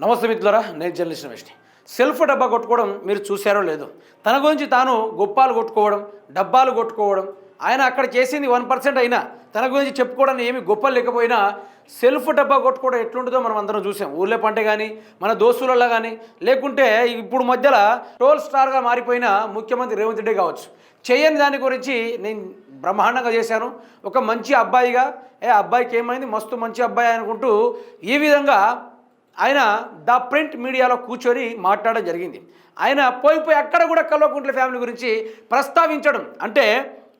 నమస్తే మిత్రులరా నేను జర్నలిస్ట్ రమేష్ని. సెల్ఫ్ డబ్బా కొట్టుకోవడం మీరు చూశారో లేదో? తన గురించి తాను గొప్పాలు కొట్టుకోవడం డబ్బాలు కొట్టుకోవడం ఆయన అక్కడ చేసింది వన్ పర్సెంట్ అయినా తన గురించి చెప్పుకోవడానికి ఏమి గొప్పలు లేకపోయినా సెల్ఫ్ డబ్బా కొట్టుకోవడం ఎట్లుంటుందో మనం అందరం చూసాం. ఊళ్ళో పంట కానీ మన దోస్తులలో కానీ లేకుంటే ఇప్పుడు మధ్యలో టోల్ స్టార్గా మారిపోయిన ముఖ్యమంత్రి రేవంత్ రెడ్డి కావచ్చు. చేయని దాని గురించి నేను బ్రహ్మాండంగా చేశాను. ఒక మంచి అబ్బాయిగా ఏ అబ్బాయికి ఏమైంది? మస్తు మంచి అబ్బాయి అనుకుంటూ ఈ విధంగా ఆయన ద ప్రింట్ మీడియాలో కూర్చొని మాట్లాడడం జరిగింది. ఆయన పోయి పోయి అక్కడ కూడా కల్వకుంట్ల ఫ్యామిలీ గురించి ప్రస్తావించడం. అంటే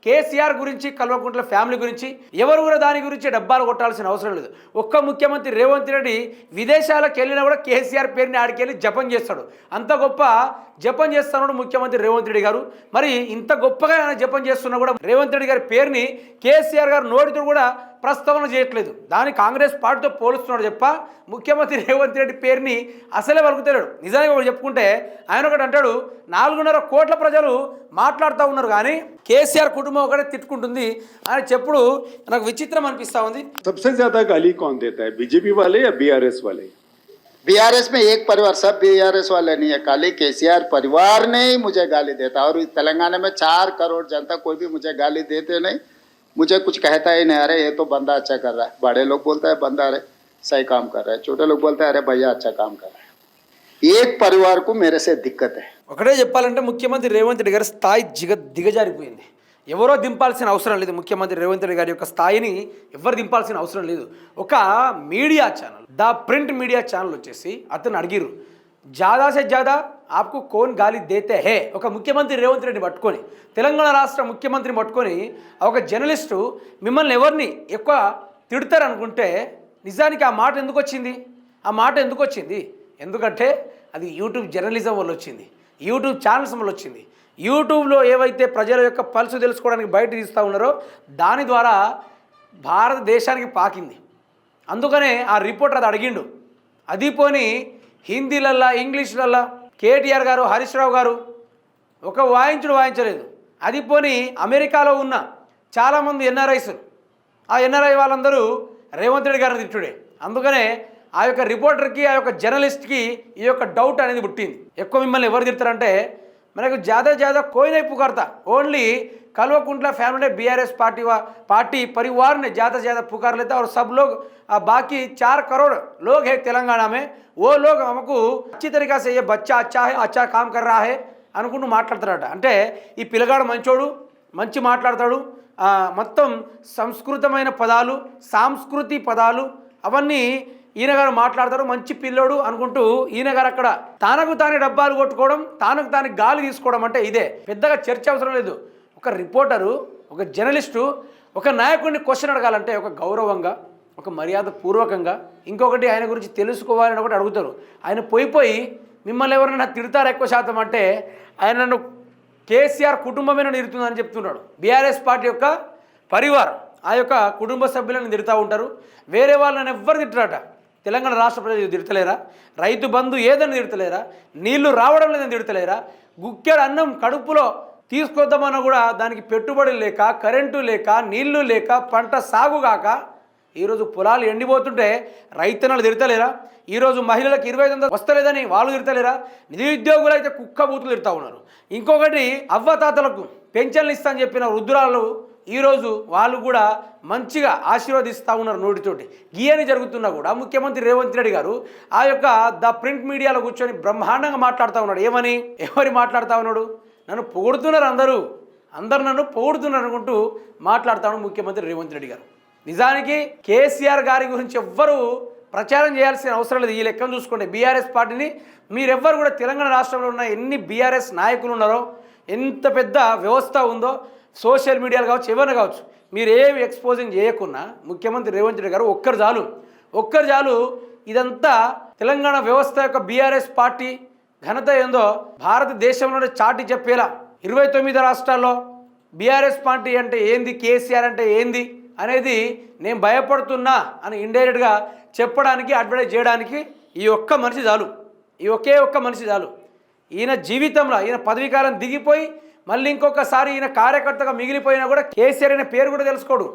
కేసీఆర్ గురించి కల్వకుంట్ల ఫ్యామిలీ గురించి ఎవరు కూడా దాని గురించి డబ్బాలు కొట్టాల్సిన అవసరం లేదు. ఒక్క ముఖ్యమంత్రి రేవంత్ రెడ్డి విదేశాలకు వెళ్ళినా కూడా కేసీఆర్ పేరుని ఆడికెళ్ళి జపం చేస్తాడు. అంత గొప్ప జపం చేస్తున్నాడు ముఖ్యమంత్రి రేవంత్ రెడ్డి గారు. మరి ఇంత గొప్పగా ఆయన జపం చేస్తున్నా కూడా రేవంత్ రెడ్డి గారి పేరుని కేసీఆర్ గారు నోటితో కూడా ప్రస్తావన చేయట్లేదు దాన్ని కాంగ్రెస్ పార్టీతో పోలుస్తున్నాడు చెప్ప ముఖ్యమంత్రి రేవంత్ రెడ్డి పేరుని అసలే వలుకుతలేడు నిజానికి ఒకటి చెప్పుకుంటే ఆయన ఒకటి అంటాడు నాలుగున్నర కోట్ల ప్రజలు మాట్లాడుతూ ఉన్నారు కానీ కేసీఆర్ కుటుంబం ఒకటే తిట్టుకుంటుంది ఆయన చెప్పుడు నాకు విచిత్రం అనిపిస్తూ ఉంది सबसे ज्यादा गाली कौन देता है बीजेपी वाले या बीआरएस वाले बीआरएस में एक परिवार सब बीआरएस वाले नहीं है खाली केसीआर परिवार ने ही मुझे गाली देता और इस तेलंगाना में चार करोड़ जनता कोई भी मुझे गाली देते नहीं मुझे कुछ कहता ही नहीं अरे ये तो बंदा अच्छा कर रहा है बड़े लोग बोलते हैं बंदा अरे सही काम कर रहा है छोटे लोग बोलते हैं अरे भैया अच्छा काम कर रहा है एक परिवार को मेरे से दिक्कत है ఒకటే చెప్పాలంటే ముఖ్యమంత్రి రేవంత్ రెడ్డి గారి స్థాయి జిగ దిగజారిపోయింది ఎవరో దింపాల్సిన అవసరం లేదు ముఖ్యమంత్రి రేవంత్ రెడ్డి గారి యొక్క స్థాయిని ఎవరు దింపాల్సిన అవసరం లేదు ఒక media channel the print media channel వచ్చేసి అతను అడిగిరు జాదా సే జాదా ఆప్కు కోన్ గాలి దేతే హే ఒక ముఖ్యమంత్రి రేవంత్ రెడ్డి పట్టుకొని తెలంగాణ రాష్ట్ర ముఖ్యమంత్రిని పట్టుకొని ఒక జర్నలిస్టు మిమ్మల్ని ఎవరిని ఎక్కువ తిడతారు అనుకుంటే నిజానికి ఆ మాట ఎందుకు వచ్చింది? ఆ మాట ఎందుకు వచ్చింది? ఎందుకంటే అది యూట్యూబ్ జర్నలిజం వల్ల వచ్చింది. యూట్యూబ్ ఛానల్స్ వల్ల వచ్చింది. యూట్యూబ్లో ఏవైతే ప్రజల యొక్క పల్సు తెలుసుకోవడానికి బయట తీస్తూ ఉన్నారో దాని ద్వారా భారతదేశానికి పాకింది. అందుకనే ఆ రిపోర్టర్ అది అడిగిండు. అది పోని హిందీలల్లా ఇంగ్లీష్లల్లా కేటీఆర్ గారు హరీష్ రావు గారు ఒక వాయించుడు వాయించలేదు. అది పోని అమెరికాలో ఉన్న చాలామంది ఎన్ఆర్ఐస్ ఆ ఎన్ఆర్ఐ వాళ్ళందరూ రేవంత్ రెడ్డి గారిని తిట్టుడే. అందుకనే ఆ యొక్క రిపోర్టర్కి ఆ యొక్క జర్నలిస్ట్కి ఈ యొక్క డౌట్ అనేది పుట్టింది. ఎక్కువ మిమ్మల్ని ఎవరు తిడతారంటే మనకు ज़्यादा ज़्यादा कोई नहीं पुकारता ओनली कलवकुंटला फैमिली ने बीआरएस पार्टी वा पार्टी परिवार ने ज़्यादा से ज़्यादा पुकार लेता और सब लोग आ, बाकी चार करोड़ लोग हैं तेलंगाना में वो लोग हमको अच्छी तरीका से ये बच्चा अच्छा है अच्छा काम कर रहा है అనుకుంటూ మాట్లాడతారట అంటే ఈ పిల్లగాడు మంచోడు మంచి మాట్లాడతాడు ఆ, మొత్తం సంస్కృతమైన పదాలు సాంస్కృతి పదాలు అవన్నీ ఈయన గారు మాట్లాడతారు మంచి పిల్లోడు అనుకుంటూ ఈయన గారు అక్కడ తానకు తానే డబ్బాలు కొట్టుకోవడం తానకు తాను గాలి తీసుకోవడం అంటే ఇదే. పెద్దగా చర్చ అవసరం లేదు. ఒక రిపోర్టరు ఒక జర్నలిస్టు ఒక నాయకుడిని క్వశ్చన్ అడగాలంటే ఒక గౌరవంగా ఒక మర్యాద పూర్వకంగా ఇంకొకటి ఆయన గురించి తెలుసుకోవాలని ఒకటి అడుగుతారు. ఆయన పోయిపోయి మిమ్మల్ని ఎవరైనా తిడతారు ఎక్కువ శాతం అంటే ఆయన నన్ను కేసీఆర్ కుటుంబమే నన్ను ఇరుతుందని చెప్తున్నాడు. బీఆర్ఎస్ పార్టీ యొక్క పరివారం. ఆ యొక్క కుటుంబ సభ్యులను తిడుతూ ఉంటారు. వేరే వాళ్ళని ఎవ్వరు తిట్టరాట. తెలంగాణ రాష్ట్ర ప్రజలు తిడతలేరా? రైతు బంధు ఏదని తిడతలేరా? నీళ్ళు రావడం లేదని తిడతలేరా? గుక్కెడు అన్నం కడుపులో తీసుకొద్దామన్నా కూడా దానికి పెట్టుబడి లేక కరెంటు లేక నీళ్ళు లేక పంట సాగు కాక ఈరోజు పొలాలు ఎండిపోతుంటే రైతన్నలు తిడతలేరా? ఈరోజు మహిళలకు ఇరవై ఐదు వందలు వస్తలేదని వాళ్ళు తిడతలేరా? నిరుద్యోగులు అయితే కుక్క బూతులు తిడతా ఉన్నారు. ఇంకొకటి అవ్వతాతలకు పెన్షన్లు ఇస్తా అని చెప్పిన వృద్ధురాలు ఈరోజు వాళ్ళు కూడా మంచిగా ఆశీర్వదిస్తూ ఉన్నారు నోటితోటి. గీయని జరుగుతున్నా కూడా ముఖ్యమంత్రి రేవంత్ రెడ్డి గారు ఆ యొక్క ద ప్రింట్ మీడియాలో కూర్చొని బ్రహ్మాండంగా మాట్లాడుతూ ఉన్నాడు. ఏమని? ఎవరి మాట్లాడుతూ ఉన్నాడు? నన్ను పొగుడుతున్నారు అందరూ. అందరు నన్ను పొగుడుతున్నారు అనుకుంటూ మాట్లాడుతాడు ముఖ్యమంత్రి రేవంత్ రెడ్డి గారు. నిజానికి కేసీఆర్ గారి గురించి ఎవ్వరూ ప్రచారం చేయాల్సిన అవసరం లేదు. ఈ లెక్కను చూసుకోండి. బీఆర్ఎస్ పార్టీని మీరెవ్వరు కూడా తెలంగాణ రాష్ట్రంలో ఉన్న ఎన్ని బీఆర్ఎస్ నాయకులు ఉన్నారో ఎంత పెద్ద వ్యవస్థ ఉందో సోషల్ మీడియాలు కావచ్చు ఏమైనా కావచ్చు మీరు ఏమి ఎక్స్పోజింగ్ చేయకున్నా ముఖ్యమంత్రి రేవంత్ రెడ్డి గారు ఒక్కరు చాలు. ఒక్కరు చాలు ఇదంతా తెలంగాణ వ్యవస్థ యొక్క బీఆర్ఎస్ పార్టీ ఘనత ఏందో భారతదేశంలోనే చాటి చెప్పేలా. ఇరవై తొమ్మిది రాష్ట్రాల్లో బీఆర్ఎస్ పార్టీ అంటే ఏంది కేసీఆర్ అంటే ఏంది అనేది నేను భయపడుతున్నా అని ఇండైరెక్ట్గా చెప్పడానికి అడ్వర్టైజ్ చేయడానికి ఈ ఒక్క మనిషి చాలు. ఈ ఒకే ఒక్క మనిషి చాలు. ఈయన జీవితంలో ఈయన పదవీకాలం దిగిపోయి మళ్ళీ ఇంకొకసారి ఈయన కార్యకర్తగా మిగిలిపోయినా కూడా కేసీఆర్ అనే పేరు కూడా తెలుసుకోడు.